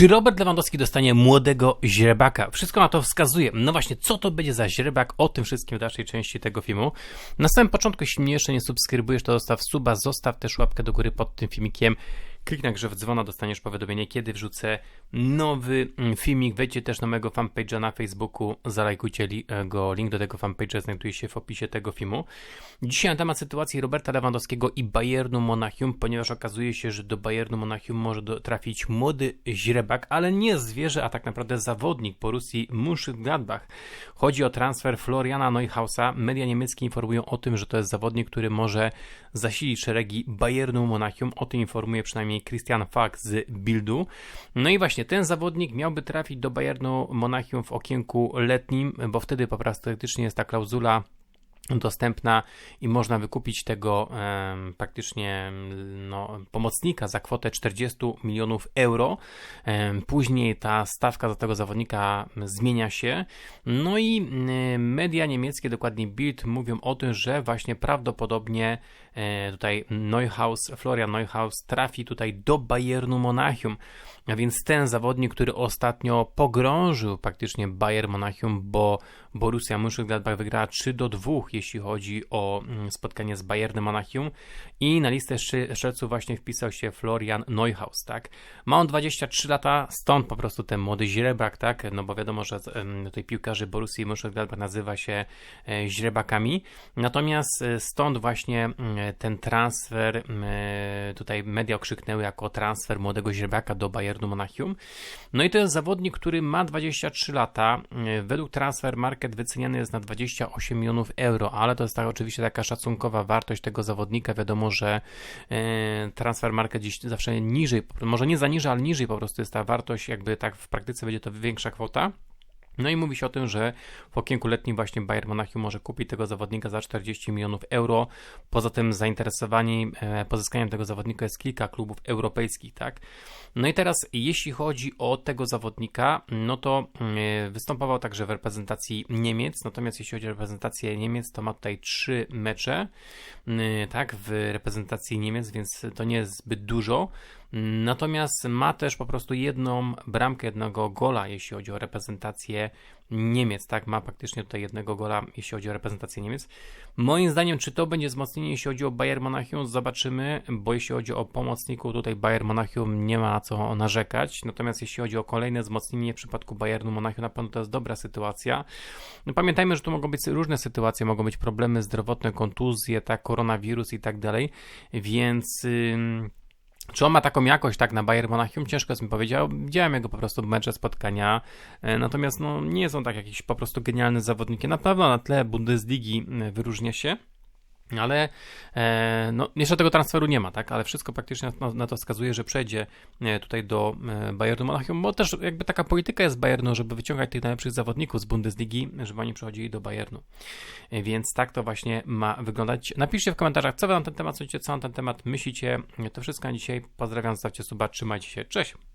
Czy Robert Lewandowski dostanie młodego źrebaka? Wszystko na to wskazuje. No właśnie, co to będzie za źrebak? O tym wszystkim w dalszej części tego filmu. Na samym początku, jeśli mnie jeszcze nie subskrybujesz, to zostaw suba, zostaw też łapkę do góry pod tym filmikiem. Kliknij grze w dzwona, dostaniesz powiadomienie, kiedy wrzucę nowy mm, filmik. Wejdźcie też na mojego fanpage'a na Facebooku, zalajkujcie e, go. Link do tego fanpage'a znajduje się w opisie tego filmu. Dzisiaj na temat sytuacji Roberta Lewandowskiego i Bayernu Monachium, ponieważ okazuje się, że do Bayernu Monachium może trafić młody źrebak, ale nie zwierzę, a tak naprawdę zawodnik po Rosji Mönchengladbach. Chodzi o transfer Floriana Neuhausa. Media niemieckie informują o tym, że to jest zawodnik, który może zasilić szeregi Bayernu Monachium. O tym informuje przynajmniej Christian Falk z Bildu. No i właśnie ten zawodnik miałby trafić do Bayernu Monachium w okienku letnim, bo wtedy po prostu praktycznie jest ta klauzula dostępna i można wykupić tego e, praktycznie no, pomocnika za kwotę 40 milionów euro. E, później ta stawka za tego zawodnika zmienia się. No i e, media niemieckie, dokładnie Bild, mówią o tym, że właśnie prawdopodobnie e, tutaj Neuhaus, Florian Neuhaus trafi tutaj do Bayernu Monachium. A więc ten zawodnik, który ostatnio pogrążył praktycznie Bayern Monachium, bo Borussia Mönchengladbach wygrała 3 do 2, jeśli chodzi o mm, spotkanie z Bayernem Monachium i na listę strzelców właśnie wpisał się Florian Neuhaus, tak? Ma on 23 lata, stąd po prostu ten młody źrebak, tak? No bo wiadomo, że tutaj piłkarzy Borussii Mönchengladbach nazywa się e, źrebakami, natomiast e, stąd właśnie mm, ten transfer, e, tutaj media okrzyknęły jako transfer młodego źrebaka do Bayernu Monachium. No i to jest zawodnik, który ma 23 lata, według transfer market wyceniany jest na 28 milionów euro, ale to jest tak oczywiście taka szacunkowa wartość tego zawodnika, wiadomo, że e, transfer market gdzieś zawsze niżej, może nie za niżej, ale niżej po prostu jest ta wartość, jakby tak w praktyce będzie to większa kwota. No i mówi się o tym, że w okienku letnim właśnie Bayern Monachium może kupić tego zawodnika za 40 milionów euro. Poza tym zainteresowani e, pozyskaniem tego zawodnika jest kilka klubów europejskich, tak? No i teraz jeśli chodzi o tego zawodnika, no to e, występował także w reprezentacji Niemiec, natomiast jeśli chodzi o reprezentację Niemiec, to ma tutaj trzy mecze, e, tak, w reprezentacji Niemiec, więc to nie jest zbyt dużo. Natomiast ma też po prostu jedną bramkę, jednego gola, jeśli chodzi o reprezentację Niemiec, tak? Ma praktycznie tutaj jednego gola, jeśli chodzi o reprezentację Niemiec. Moim zdaniem, czy to będzie wzmocnienie, jeśli chodzi o Bayern Monachium, zobaczymy, bo jeśli chodzi o pomocników, tutaj Bayern Monachium nie ma co narzekać. Natomiast jeśli chodzi o kolejne wzmocnienie w przypadku Bayernu Monachium, na pewno to jest dobra sytuacja. No, pamiętajmy, że tu mogą być różne sytuacje, mogą być problemy zdrowotne, kontuzje, tak, koronawirus i tak dalej, więc. Yy czy on ma taką jakość tak na Bayern Monachium? Ciężko jest mi powiedzieć. Widziałem jego po prostu mecze, spotkania, e, natomiast no, nie są tak jakiś po prostu genialny zawodniki. Na pewno na tle Bundesligi e, wyróżnia się. Ale e, no, jeszcze tego transferu nie ma, tak? Ale wszystko praktycznie na, na to wskazuje, że przejdzie e, tutaj do e, Bayernu Monachium, bo też jakby taka polityka jest Bayernu, żeby wyciągać tych najlepszych zawodników z Bundesligi, żeby oni przechodzili do Bayernu. Więc tak to właśnie ma wyglądać. Napiszcie w komentarzach, co wy na ten temat sądzicie, co na ten temat myślicie. To wszystko na dzisiaj. Pozdrawiam, zostawcie suba, trzymajcie się, cześć!